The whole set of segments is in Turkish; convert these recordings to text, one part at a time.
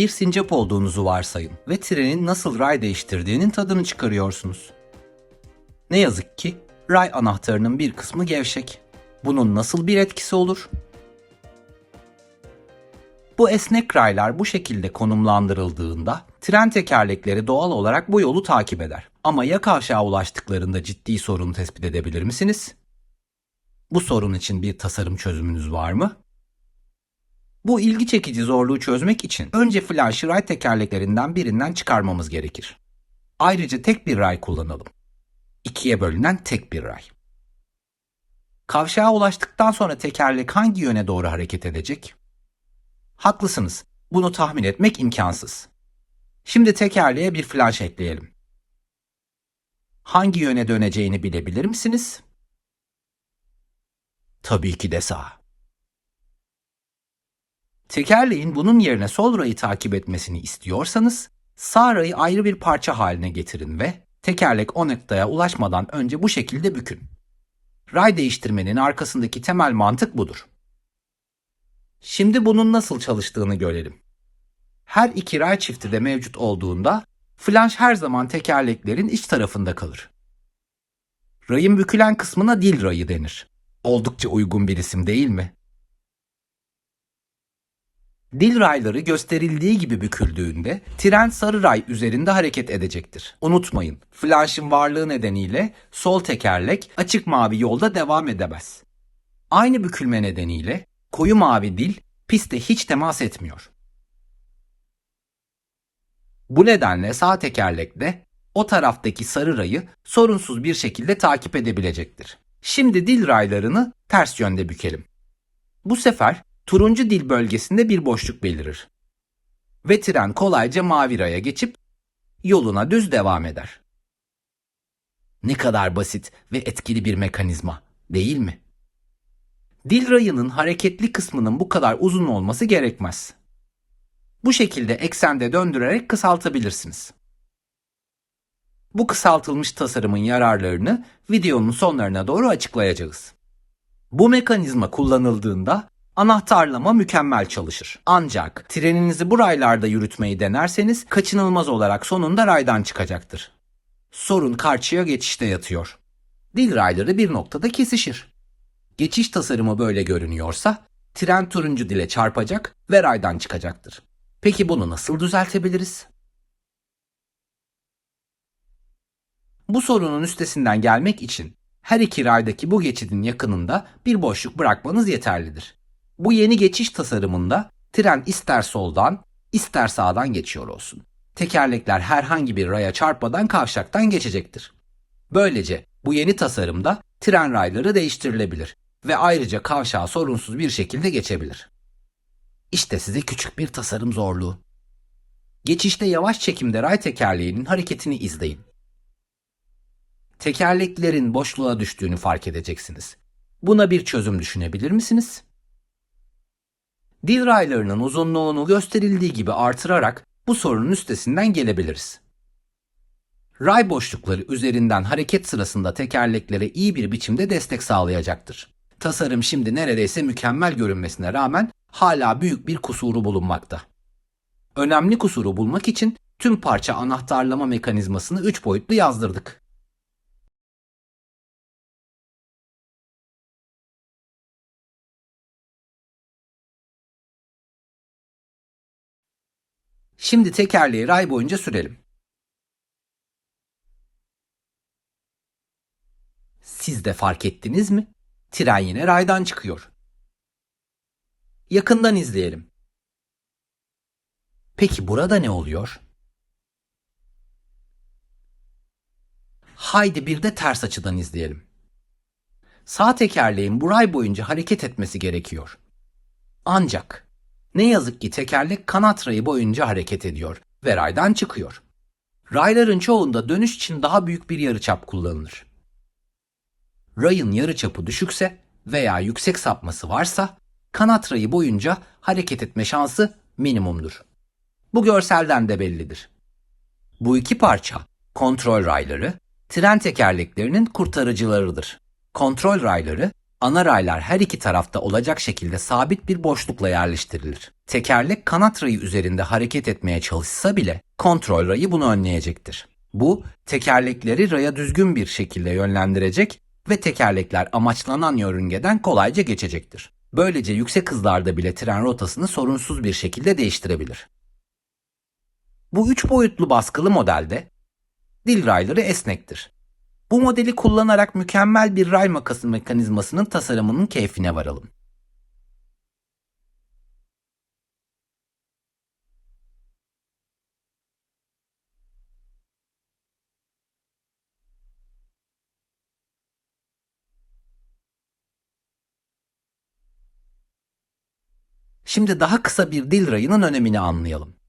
Bir sincap olduğunuzu varsayın ve trenin nasıl ray değiştirdiğinin tadını çıkarıyorsunuz. Ne yazık ki ray anahtarının bir kısmı gevşek. Bunun nasıl bir etkisi olur? Bu esnek raylar bu şekilde konumlandırıldığında tren tekerlekleri doğal olarak bu yolu takip eder. Ama ya kavşağa ulaştıklarında ciddi sorun tespit edebilir misiniz? Bu sorun için bir tasarım çözümünüz var mı? Bu ilgi çekici zorluğu çözmek için önce flanşı ray tekerleklerinden birinden çıkarmamız gerekir. Ayrıca tek bir ray kullanalım. İkiye bölünen tek bir ray. Kavşağa ulaştıktan sonra tekerlek hangi yöne doğru hareket edecek? Haklısınız. Bunu tahmin etmek imkansız. Şimdi tekerleğe bir flanş ekleyelim. Hangi yöne döneceğini bilebilir misiniz? Tabii ki de sağa. Tekerleğin bunun yerine sol rayı takip etmesini istiyorsanız sağ rayı ayrı bir parça haline getirin ve tekerlek o noktaya ulaşmadan önce bu şekilde bükün. Ray değiştirmenin arkasındaki temel mantık budur. Şimdi bunun nasıl çalıştığını görelim. Her iki ray çifti de mevcut olduğunda flanş her zaman tekerleklerin iç tarafında kalır. Rayın bükülen kısmına dil rayı denir. Oldukça uygun bir isim değil mi? Dil rayları gösterildiği gibi büküldüğünde tren sarı ray üzerinde hareket edecektir. Unutmayın, flanşın varlığı nedeniyle sol tekerlek açık mavi yolda devam edemez. Aynı bükülme nedeniyle koyu mavi dil piste hiç temas etmiyor. Bu nedenle sağ tekerlek de o taraftaki sarı rayı sorunsuz bir şekilde takip edebilecektir. Şimdi dil raylarını ters yönde bükelim. Bu sefer turuncu dil bölgesinde bir boşluk belirir. Ve tren kolayca mavi raya geçip yoluna düz devam eder. Ne kadar basit ve etkili bir mekanizma, değil mi? Dil rayının hareketli kısmının bu kadar uzun olması gerekmez. Bu şekilde eksende döndürerek kısaltabilirsiniz. Bu kısaltılmış tasarımın yararlarını videonun sonlarına doğru açıklayacağız. Bu mekanizma kullanıldığında anahtarlama mükemmel çalışır. Ancak treninizi bu raylarda yürütmeyi denerseniz kaçınılmaz olarak sonunda raydan çıkacaktır. Sorun karşıya geçişte yatıyor. Dil rayları bir noktada kesişir. Geçiş tasarımı böyle görünüyorsa tren turuncu dile çarpacak ve raydan çıkacaktır. Peki bunu nasıl düzeltebiliriz? Bu sorunun üstesinden gelmek için her iki raydaki bu geçidin yakınında bir boşluk bırakmanız yeterlidir. Bu yeni geçiş tasarımında tren ister soldan ister sağdan geçiyor olsun. Tekerlekler herhangi bir raya çarpmadan kavşaktan geçecektir. Böylece bu yeni tasarımda tren rayları değiştirilebilir ve ayrıca kavşağı sorunsuz bir şekilde geçebilir. İşte size küçük bir tasarım zorluğu. Geçişte yavaş çekimde ray tekerleğinin hareketini izleyin. Tekerleklerin boşluğa düştüğünü fark edeceksiniz. Buna bir çözüm düşünebilir misiniz? Dil raylarının uzunluğunu gösterildiği gibi artırarak bu sorunun üstesinden gelebiliriz. Ray boşlukları üzerinden hareket sırasında tekerleklere iyi bir biçimde destek sağlayacaktır. Tasarım şimdi neredeyse mükemmel görünmesine rağmen hala büyük bir kusuru bulunmakta. Önemli kusuru bulmak için tüm parça anahtarlama mekanizmasını 3 boyutlu yazdırdık. Şimdi tekerleği ray boyunca sürelim. Siz de fark ettiniz mi? Tren yine raydan çıkıyor. Yakından izleyelim. Peki burada ne oluyor? Haydi bir de ters açıdan izleyelim. Sağ tekerleğin bu ray boyunca hareket etmesi gerekiyor. Ancak ne yazık ki tekerlek kanat rayı boyunca hareket ediyor ve raydan çıkıyor. Rayların çoğunda dönüş için daha büyük bir yarıçap kullanılır. Rayın yarıçapı düşükse veya yüksek sapması varsa kanat rayı boyunca hareket etme şansı minimumdur. Bu görselden de bellidir. Bu iki parça kontrol rayları tren tekerleklerinin kurtarıcılarıdır. Kontrol rayları Ana raylar her iki tarafta olacak şekilde sabit bir boşlukla yerleştirilir. Tekerlek kanat rayı üzerinde hareket etmeye çalışsa bile kontrol rayı bunu önleyecektir. Bu tekerlekleri raya düzgün bir şekilde yönlendirecek ve tekerlekler amaçlanan yörüngeden kolayca geçecektir. Böylece yüksek hızlarda bile tren rotasını sorunsuz bir şekilde değiştirebilir. Bu üç boyutlu baskılı modelde dil rayları esnektir. Bu modeli kullanarak mükemmel bir ray makası mekanizmasının tasarımının keyfine varalım. Şimdi daha kısa bir dil rayının önemini anlayalım.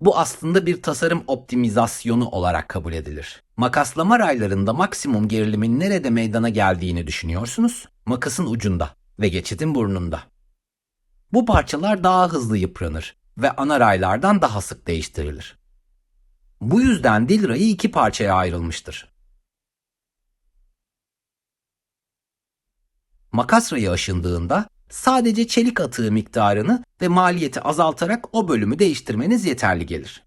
Bu aslında bir tasarım optimizasyonu olarak kabul edilir. Makaslama raylarında maksimum gerilimin nerede meydana geldiğini düşünüyorsunuz? Makasın ucunda ve geçidin burnunda. Bu parçalar daha hızlı yıpranır ve ana raylardan daha sık değiştirilir. Bu yüzden dil rayı iki parçaya ayrılmıştır. Makas rayı aşındığında sadece çelik atığı miktarını ve maliyeti azaltarak o bölümü değiştirmeniz yeterli gelir.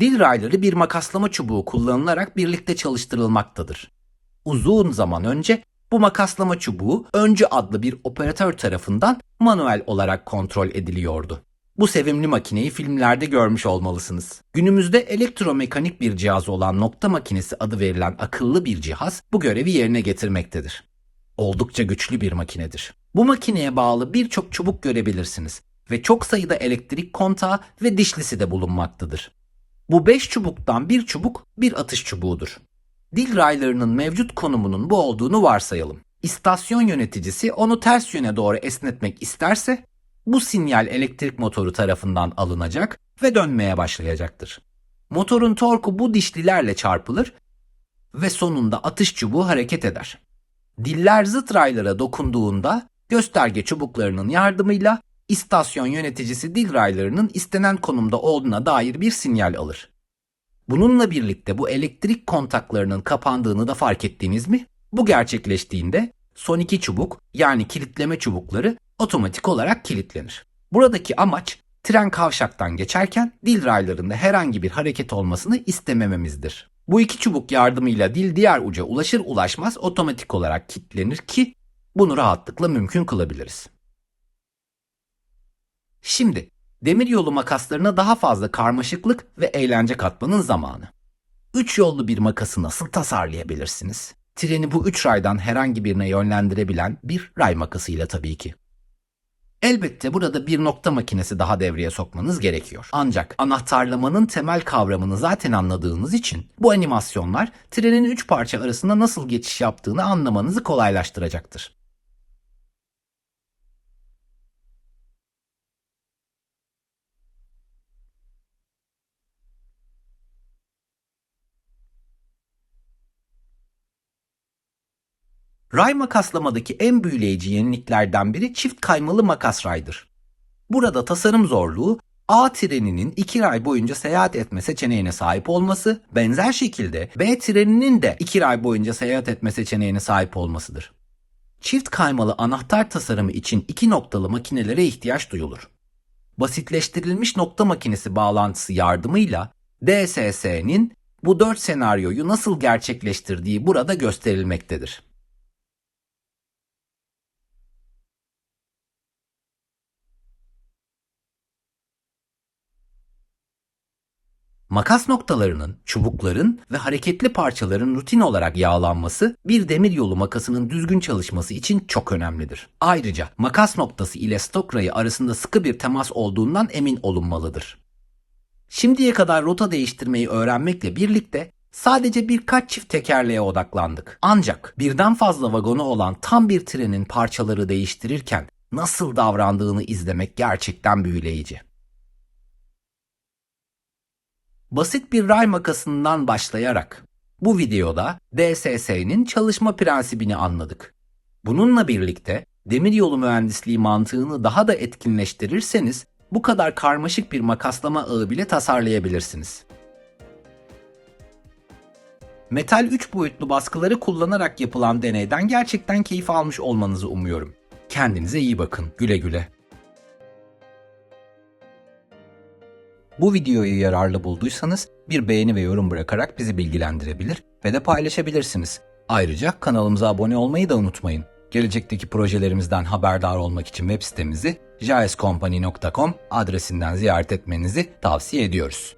Dil rayları bir makaslama çubuğu kullanılarak birlikte çalıştırılmaktadır. Uzun zaman önce bu makaslama çubuğu öncü adlı bir operatör tarafından manuel olarak kontrol ediliyordu. Bu sevimli makineyi filmlerde görmüş olmalısınız. Günümüzde elektromekanik bir cihaz olan nokta makinesi adı verilen akıllı bir cihaz bu görevi yerine getirmektedir. Oldukça güçlü bir makinedir. Bu makineye bağlı birçok çubuk görebilirsiniz ve çok sayıda elektrik kontağı ve dişlisi de bulunmaktadır. Bu 5 çubuktan bir çubuk bir atış çubuğudur. Dil raylarının mevcut konumunun bu olduğunu varsayalım. İstasyon yöneticisi onu ters yöne doğru esnetmek isterse bu sinyal elektrik motoru tarafından alınacak ve dönmeye başlayacaktır. Motorun torku bu dişlilerle çarpılır ve sonunda atış çubuğu hareket eder. Diller zıt raylara dokunduğunda gösterge çubuklarının yardımıyla istasyon yöneticisi dil raylarının istenen konumda olduğuna dair bir sinyal alır. Bununla birlikte bu elektrik kontaklarının kapandığını da fark ettiniz mi? Bu gerçekleştiğinde son iki çubuk yani kilitleme çubukları otomatik olarak kilitlenir. Buradaki amaç tren kavşaktan geçerken dil raylarında herhangi bir hareket olmasını istemememizdir. Bu iki çubuk yardımıyla dil diğer uca ulaşır ulaşmaz otomatik olarak kilitlenir ki bunu rahatlıkla mümkün kılabiliriz. Şimdi demiryolu makaslarına daha fazla karmaşıklık ve eğlence katmanın zamanı. Üç yollu bir makası nasıl tasarlayabilirsiniz? Treni bu üç raydan herhangi birine yönlendirebilen bir ray makasıyla tabii ki. Elbette burada bir nokta makinesi daha devreye sokmanız gerekiyor. Ancak anahtarlamanın temel kavramını zaten anladığınız için bu animasyonlar trenin üç parça arasında nasıl geçiş yaptığını anlamanızı kolaylaştıracaktır. Ray makaslamadaki en büyüleyici yeniliklerden biri çift kaymalı makas raydır. Burada tasarım zorluğu A treninin iki ray boyunca seyahat etme seçeneğine sahip olması, benzer şekilde B treninin de iki ray boyunca seyahat etme seçeneğine sahip olmasıdır. Çift kaymalı anahtar tasarımı için iki noktalı makinelere ihtiyaç duyulur. Basitleştirilmiş nokta makinesi bağlantısı yardımıyla DSS'nin bu dört senaryoyu nasıl gerçekleştirdiği burada gösterilmektedir. Makas noktalarının, çubukların ve hareketli parçaların rutin olarak yağlanması bir demiryolu makasının düzgün çalışması için çok önemlidir. Ayrıca makas noktası ile stok rayı arasında sıkı bir temas olduğundan emin olunmalıdır. Şimdiye kadar rota değiştirmeyi öğrenmekle birlikte sadece birkaç çift tekerleğe odaklandık. Ancak birden fazla vagonu olan tam bir trenin parçaları değiştirirken nasıl davrandığını izlemek gerçekten büyüleyici. Basit bir ray makasından başlayarak bu videoda DSS'nin çalışma prensibini anladık. Bununla birlikte demiryolu mühendisliği mantığını daha da etkinleştirirseniz bu kadar karmaşık bir makaslama ağı bile tasarlayabilirsiniz. Metal 3 boyutlu baskıları kullanarak yapılan deneyden gerçekten keyif almış olmanızı umuyorum. Kendinize iyi bakın. Güle güle. Bu videoyu yararlı bulduysanız bir beğeni ve yorum bırakarak bizi bilgilendirebilir ve de paylaşabilirsiniz. Ayrıca kanalımıza abone olmayı da unutmayın. Gelecekteki projelerimizden haberdar olmak için web sitemizi jaescompany.com adresinden ziyaret etmenizi tavsiye ediyoruz.